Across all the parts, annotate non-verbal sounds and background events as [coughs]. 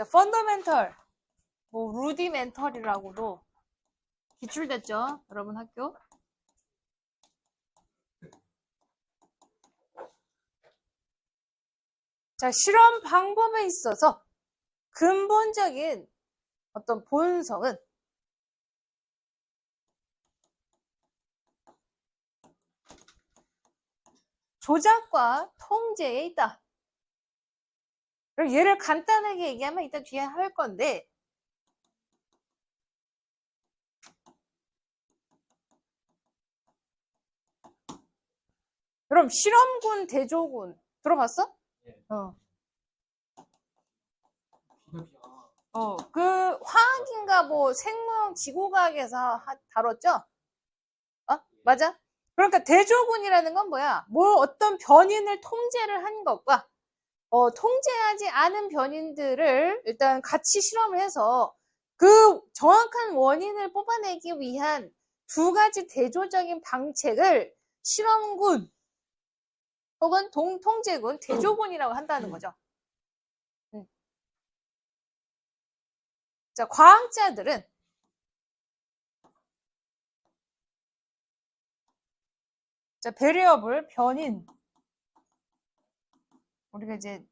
자, 펀더멘털, 뭐 루디멘털이라고도 기출됐죠? 여러분 학교. 자, 실험 방법에 있어서 근본적인 어떤 본성은 조작과 통제에 있다. 그럼 얘를 간단하게 얘기하면 이따 뒤에 할 건데 그럼 실험군 대조군 들어봤어? 예. 어. 어, 그 화학인가 뭐 생물 지구과학에서 하- 다뤘죠? 어? 맞아? 그러니까 대조군이라는 건 뭐야? 뭐 어떤 변인을 통제를 한 것과 어, 통제하지 않은 변인들을 일단 같이 실험을 해서 그 정확한 원인을 뽑아내기 위한 두 가지 대조적인 방책을 실험군 혹은 동, 통제군, 대조군이라고 한다는 거죠. 음. 자, 과학자들은 자, 베리어블, 변인. 우리가 이제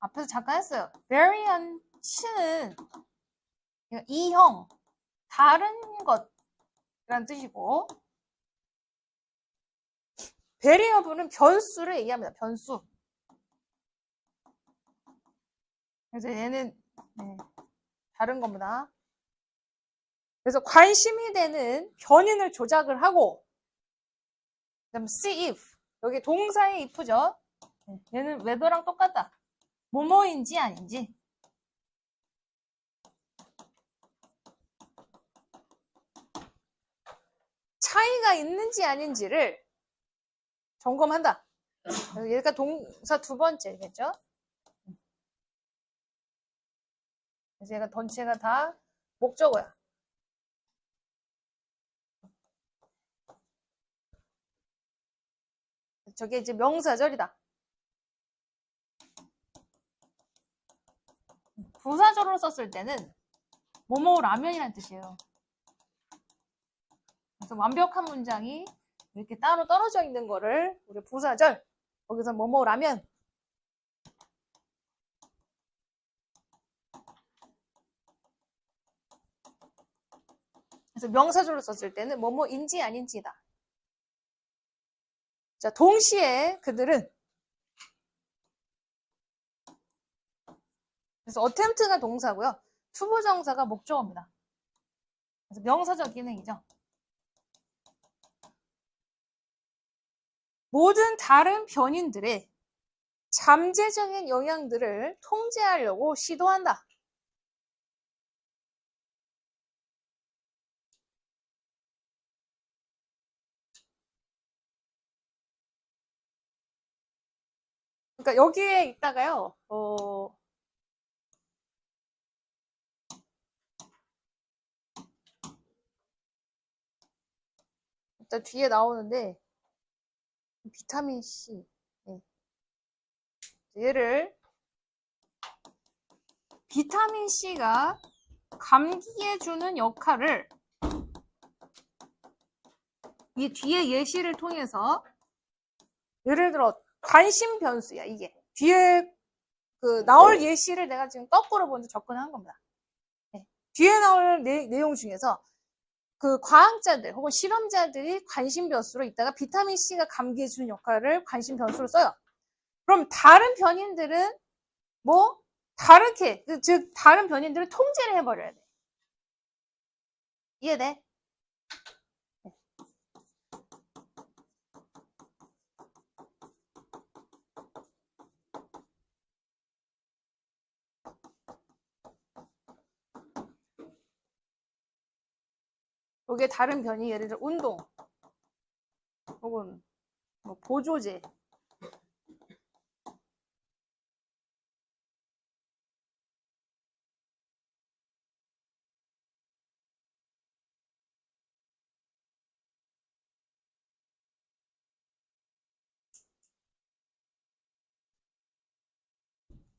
앞에서 잠깐 했어요. variant는 이형, 다른 것이라는 뜻이고 베리어블은 변수를 얘기합니다. 변수. 그래서 얘는 네, 다른 겁니다. 그래서 관심이 되는 변인을 조작을 하고 그다음 see if 여기 동사의 if죠. 네, 얘는 whether랑 똑같다. 뭐뭐인지 아닌지. 차이가 있는지 아닌지를 점검한다. 얘가 동사 두 번째겠죠? 그래서 얘가 전체가 다 목적어야. 저게 이제 명사절이다. 부사절로 썼을 때는 뭐뭐 라면이라는 뜻이에요. 그래서 완벽한 문장이 이렇게 따로 떨어져 있는 거를 우리 부사절 거기서 뭐뭐 라면 그래서 명사절로 썼을 때는 뭐뭐인지 아닌지다. 자, 동시에 그들은 그래서 attempt가 동사고요. 투부정사가 목적어입니다. 그래서 명사적 기능이죠. 모든 다른 변인들의 잠재적인 영향들을 통제하려고 시도한다. 그러니까 여기에 있다가요, 어, 일단 뒤에 나오는데, 비타민 C. 네. 얘를, 비타민 C가 감기에 주는 역할을 이 뒤에 예시를 통해서 예를 들어 관심 변수야 이게 뒤에 그 나올 예시를 내가 지금 거꾸로 먼저 접근한 겁니다. 네. 뒤에 나올 내, 내용 중에서 그 과학자들 혹은 실험자들이 관심 변수로 있다가 비타민 C가 감기에 주는 역할을 관심 변수로 써요. 그럼 다른 변인들은 뭐 다르게 그즉 다른 변인들을 통제를 해버려야 돼. 이해돼? 여기에 다른 변이 예를 들어 운동 혹은 뭐 보조제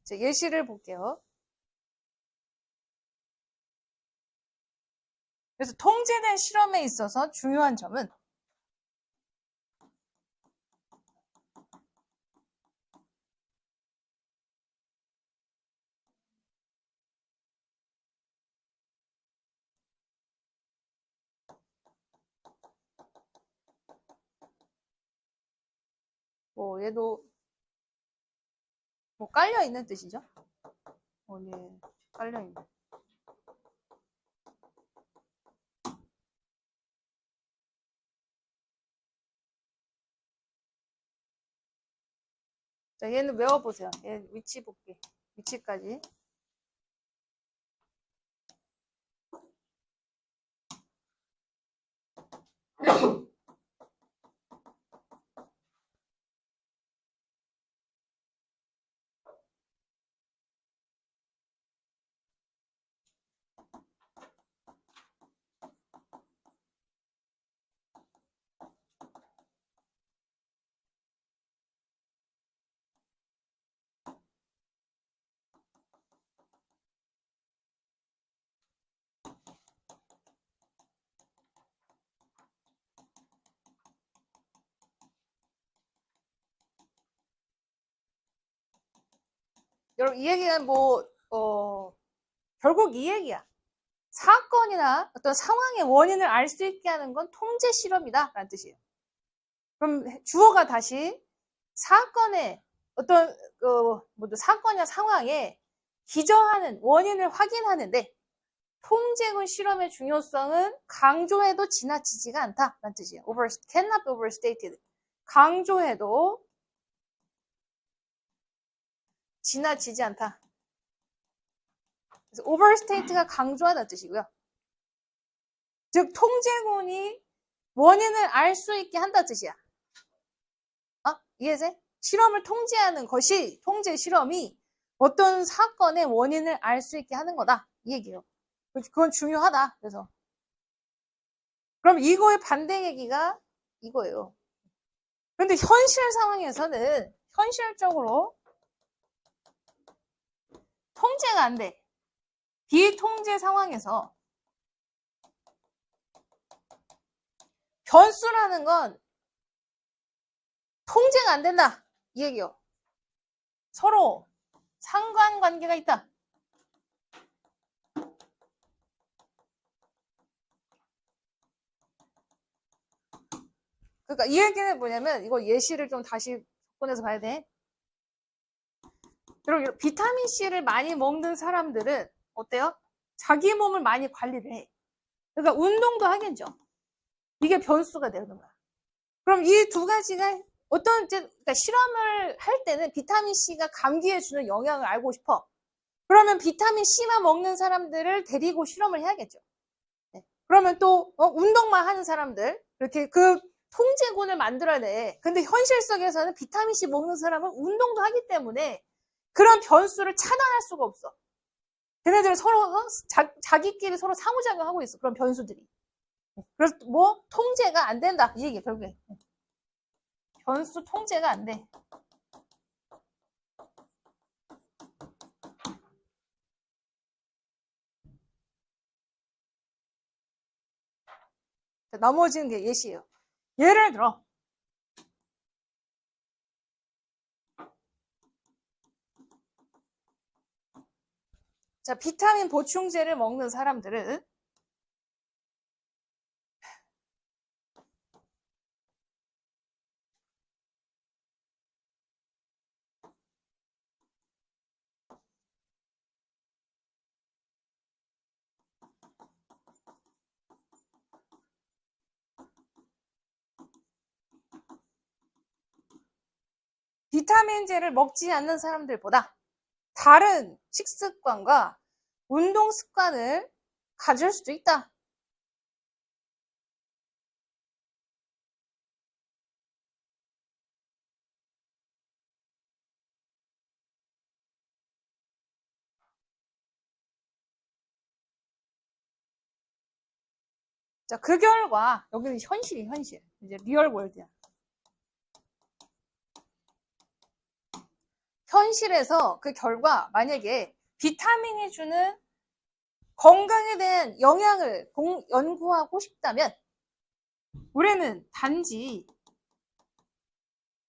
자, 예시를 볼게요. 그래서 통제된 실험에 있어서 중요한 점은 뭐 얘도 뭐 깔려 있는 뜻이죠. 어, 네, 깔려 있는. 자, 얘는 외워보세요. 얘 위치 볼게. 위치까지. [coughs] 여러분, 이 얘기는 뭐, 어, 결국 이 얘기야. 사건이나 어떤 상황의 원인을 알 수 있게 하는 건 통제 실험이다. 라는 뜻이에요. 그럼 주어가 다시 사건의 어떤, 어, 뭐, 사건이나 상황에 기저하는 원인을 확인하는데 통제군 실험의 중요성은 강조해도 지나치지가 않다. 라는 뜻이에요. over, cannot be overstated. 강조해도 지나치지 않다. 그래서 overstate가 강조하다는 뜻이고요. 즉 통제군이 원인을 알 수 있게 한다는 뜻이야. 어? 이해돼? 실험을 통제하는 것이 통제 실험이 어떤 사건의 원인을 알 수 있게 하는 거다. 이 얘기예요. 그건 중요하다. 그래서 그럼 이거의 반대 얘기가 이거예요. 근데 현실 상황에서는 현실적으로 통제가 안 돼. 비통제 상황에서 변수라는 건 통제가 안 된다. 이 얘기요. 서로 상관관계가 있다. 그러니까 이 얘기는 뭐냐면 이거 예시를 좀 다시 꺼내서 봐야 돼. 여러분 비타민 C를 많이 먹는 사람들은 어때요? 자기 몸을 많이 관리를 해. 그러니까 운동도 하겠죠. 이게 변수가 되는 거야. 그럼 이 두 가지가 어떤 그러니까 실험을 할 때는 비타민 C가 감기에 주는 영향을 알고 싶어. 그러면 비타민 C만 먹는 사람들을 데리고 실험을 해야겠죠. 네. 그러면 또 어, 운동만 하는 사람들 이렇게 그 통제군을 만들어내. 근데 현실 속에서는 비타민 C 먹는 사람은 운동도 하기 때문에 그런 변수를 차단할 수가 없어. 걔네들 서로 어? 자, 기끼리 서로 상호작용하고 있어. 그런 변수들이. 그래서 뭐 통제가 안 된다 이 얘기 결국에 변수 통제가 안 돼. 나머지는 게 예시예요. 예를 들어 자, 비타민 보충제를 먹는 사람들은 비타민제를 먹지 않는 사람들보다 다른 식습관과 운동 습관을 가질 수도 있다. 자, 그 결과, 여기는 현실이 현실. 이제 리얼 월드야. 현실에서 그 결과 만약에 비타민이 주는 건강에 대한 영향을 공- 연구하고 싶다면 우리는 단지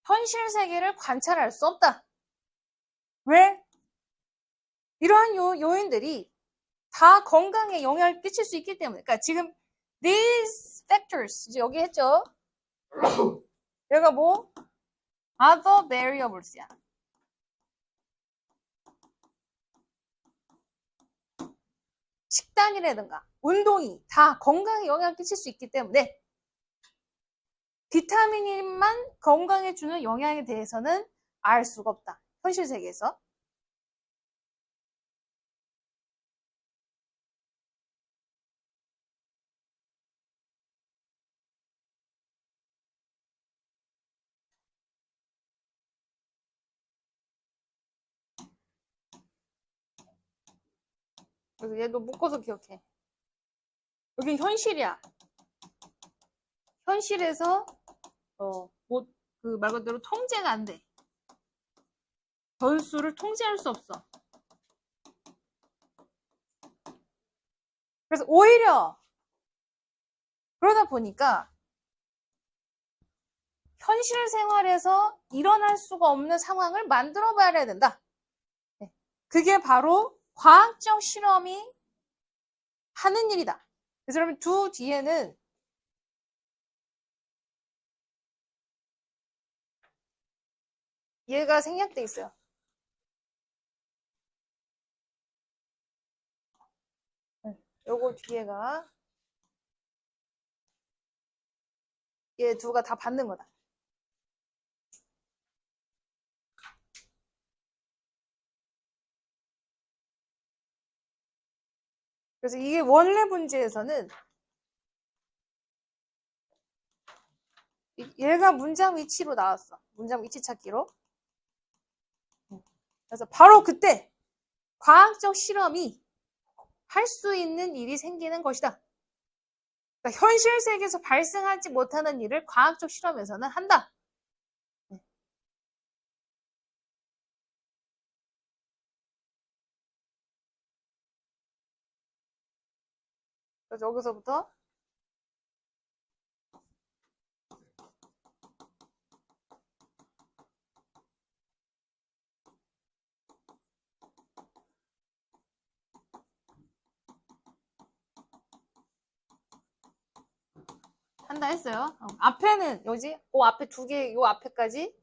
현실 세계를 관찰할 수 없다. 왜? 이러한 요, 요인들이 다 건강에 영향을 끼칠 수 있기 때문에. 그러니까 지금 these factors 이제 여기 했죠. [coughs] 얘가 뭐? other variables야. 식단이라든가 운동이 다 건강에 영향을 끼칠 수 있기 때문에 비타민만 건강에 주는 영향에 대해서는 알 수가 없다. 현실 세계에서. 그래서 얘도 묶어서 기억해. 여긴 현실이야. 현실에서 어, 뭐, 그말 그대로 통제가 안 돼. 변수를 통제할 수 없어. 그래서 오히려 그러다 보니까 현실 생활에서 일어날 수가 없는 상황을 만들어 봐야 된다. 네. 그게 바로 과학적 실험이 하는 일이다. 그래서 여러분 두 뒤에는 얘가 생략돼 있어요. 네, 요거 뒤에가 얘 두가 다 받는 거다. 그래서 이게 원래 문제에서는 이- 얘가 문장 위치로 나왔어. 문장 위치 찾기로. 그래서 바로 그때 과학적 실험이 할 수 있는 일이 생기는 것이다. 그러니까 현실 세계에서 발생하지 못하는 일을 과학적 실험에서는 한다. 그래서 여기서부터 한다 했어요. 어, 앞에는 여기 그 앞에 두 개, 요 앞에까지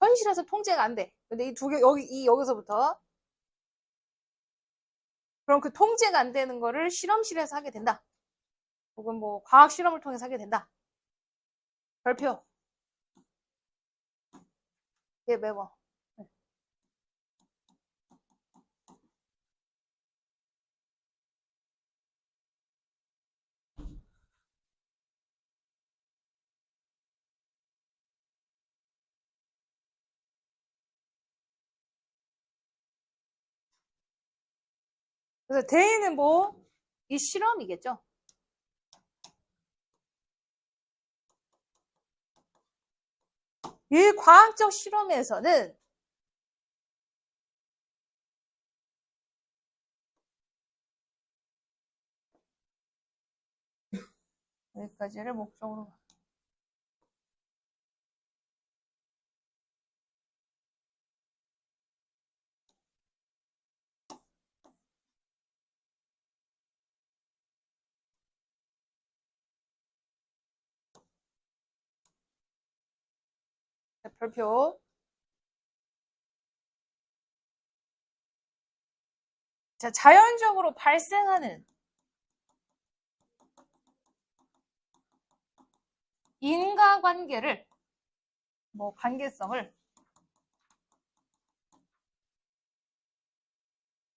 현실에서 통제가 안 돼. 근데 이 두 개, 여기, 이, 여기서부터. 그럼 그 통제가 안 되는 거를 실험실에서 하게 된다. 혹은 뭐, 과학 실험을 통해서 하게 된다. 별표. 얘 매워. 그래서 대인은 뭐, 이 실험이겠죠. 이 과학적 실험에서는 여기까지를 목적으로 별표 자, 자연적으로 발생하는 인과관계를 뭐 관계성을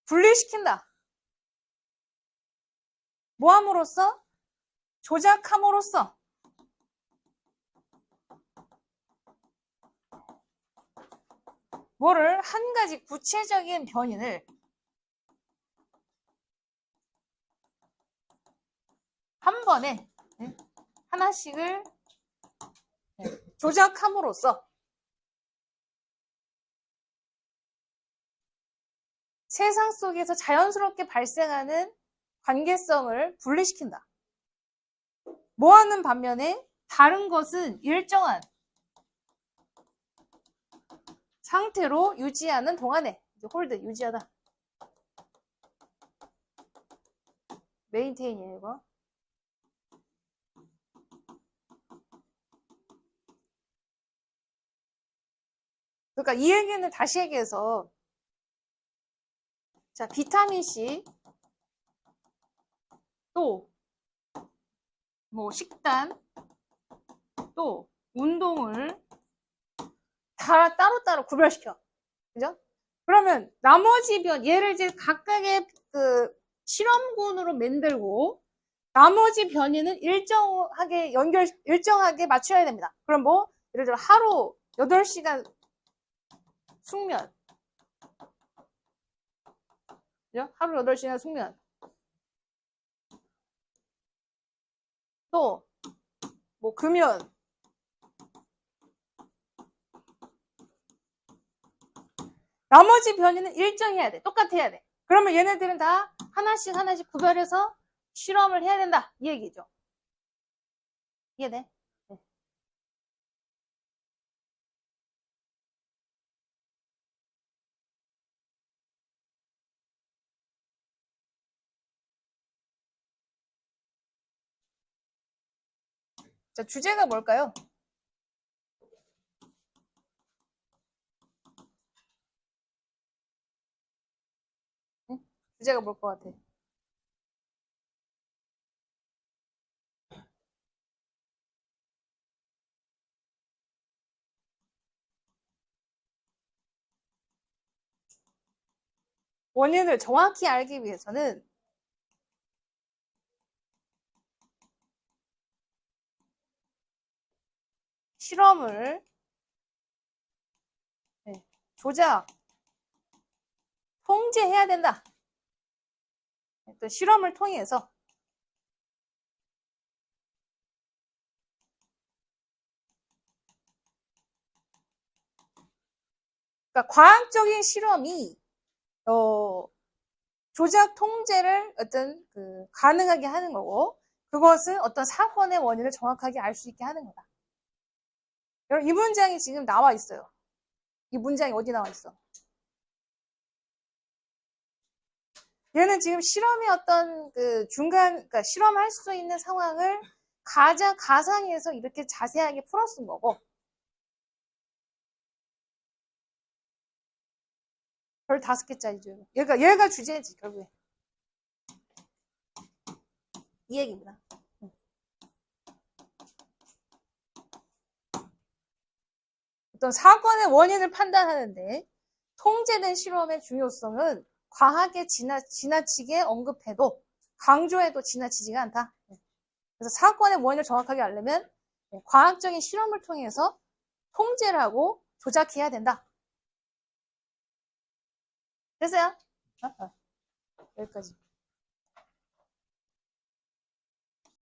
분리시킨다. 뭐함으로써? 조작함으로써 뭐를 한 가지 구체적인 변인을 한 번에 네, 하나씩을 네, 조작함으로써 세상 속에서 자연스럽게 발생하는 관계성을 분리시킨다. 뭐하는 반면에 다른 것은 일정한 상태로 유지하는 동안에 이제 홀드 유지하다. 메인테인이에요 이거. 그러니까 이 얘기는 다시 얘기해서 자 비타민 C 또 뭐 식단 또 운동을 다 따로따로 구별시켜. 그죠? 그러면 나머지 변, 얘를 이제 각각의 그 실험군으로 만들고 나머지 변이는 일정하게 연결, 일정하게 맞춰야 됩니다. 그럼 뭐, 예를 들어 하루 8시간 숙면. 그죠? 하루 8시간 숙면. 또, 뭐, 금연. 나머지 변이는 일정해야 돼. 똑같아야 돼. 그러면 얘네들은 다 하나씩 하나씩 구별해서 실험을 해야 된다. 이 얘기죠. 이해돼? 네. 자, 주제가 뭘까요? 주제가 뭘 것 같아? 원인을 정확히 알기 위해서는 실험을 네, 조작, 통제해야 된다. 또 실험을 통해서 그러니까 과학적인 실험이 어, 조작 통제를 어떤 그 가능하게 하는 거고 그것은 어떤 사건의 원인을 정확하게 알 수 있게 하는 거다. 여러분 이 문장이 지금 나와 있어요. 이 문장이 어디 나와 있어? 얘는 지금 실험의 어떤 그 중간, 그러니까 실험할 수 있는 상황을 가장 가상에서 이렇게 자세하게 풀어쓴 거고. 별 다섯 개짜리죠. 얘가, 얘가 주제지, 결국에. 이 얘기입니다. 어떤 사건의 원인을 판단하는데 통제된 실험의 중요성은 과하게 지나, 지나치게 언급해도 강조해도 지나치지가 않다. 그래서 사건의 원인을 정확하게 알려면 과학적인 실험을 통해서 통제를 하고 조작해야 된다. 됐어요? 어, 어. 여기까지.